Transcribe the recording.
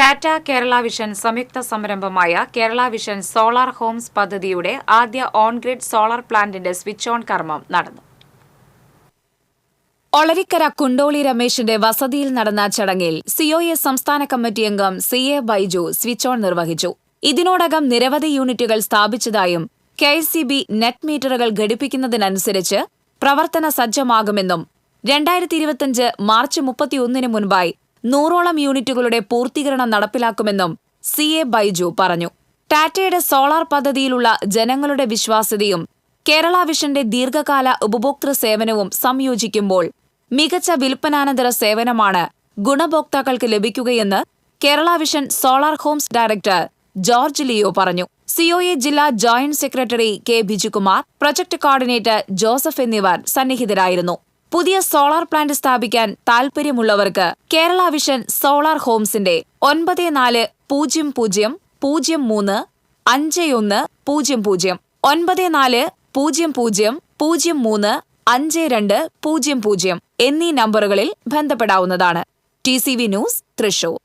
Tata Kerala vision സംയുക്ത സംരംഭമായ Kerala vision solar homes പദ്ധതിയുടെ ആദ്യ ഓൺ-ഗ്രിഡ് സോളാർ പ്ലാന്റിന്റെ സ്വിച്ച് ഓൺ കർമ്മം നടന്നു. ഒളരിക്കര കുണ്ടോളി രമേശിന്റെ വസതിയിൽ നടന്ന ചടങ്ങിൽ സിഒഎ സംസ്ഥാന കമ്മിറ്റി അംഗം C A Baiju switch on നിർവഹിച്ചു. ഇതിനോടകം നിരവധി യൂണിറ്റുകൾ സ്ഥാപിച്ചതായും കെ നെറ്റ് മീറ്ററുകൾ ഘടിപ്പിക്കുന്നതിനനുസരിച്ച് പ്രവർത്തന സജ്ജമാകുമെന്നും രണ്ടായിരത്തി ഇരുപത്തിയഞ്ച് മാർച്ച് മുപ്പത്തിയൊന്നിന് മുൻപായി നൂറോളം യൂണിറ്റുകളുടെ പൂർത്തീകരണം നടപ്പിലാക്കുമെന്നും സി എ ബൈജു പറഞ്ഞു. ടാറ്റയുടെ സോളാർ പദ്ധതിയിലുള്ള ജനങ്ങളുടെ വിശ്വാസ്യതയും കേരള വിഷന്റെ ദീർഘകാല ഉപഭോക്തൃ സേവനവും സംയോജിക്കുമ്പോൾ മികച്ച വിൽപ്പനാനന്തര സേവനമാണ് ഗുണഭോക്താക്കൾക്ക് ലഭിക്കുകയെന്ന് Kerala vision solar homes director George Leo പറഞ്ഞു. സിഒഎ ജില്ലാ joint secretary K Bijukumar project coordinator Joseph എന്നിവർ സന്നിഹിതരായിരുന്നു. പുതിയ സോളാർ പ്ലാന്റ് സ്ഥാപിക്കാൻ താൽപര്യമുള്ളവർക്ക് കേരള വിഷൻ സോളാർ ഹോംസിന്റെ ഒൻപത് നാല് പൂജ്യം പൂജ്യം പൂജ്യം മൂന്ന് അഞ്ച് ഒന്ന് പൂജ്യം പൂജ്യം ഒൻപത് നാല് പൂജ്യം പൂജ്യം പൂജ്യം മൂന്ന് അഞ്ച് രണ്ട് പൂജ്യം പൂജ്യം എന്നീ നമ്പറുകളിൽ ബന്ധപ്പെടാവുന്നതാണ്. T C V news Thrissur.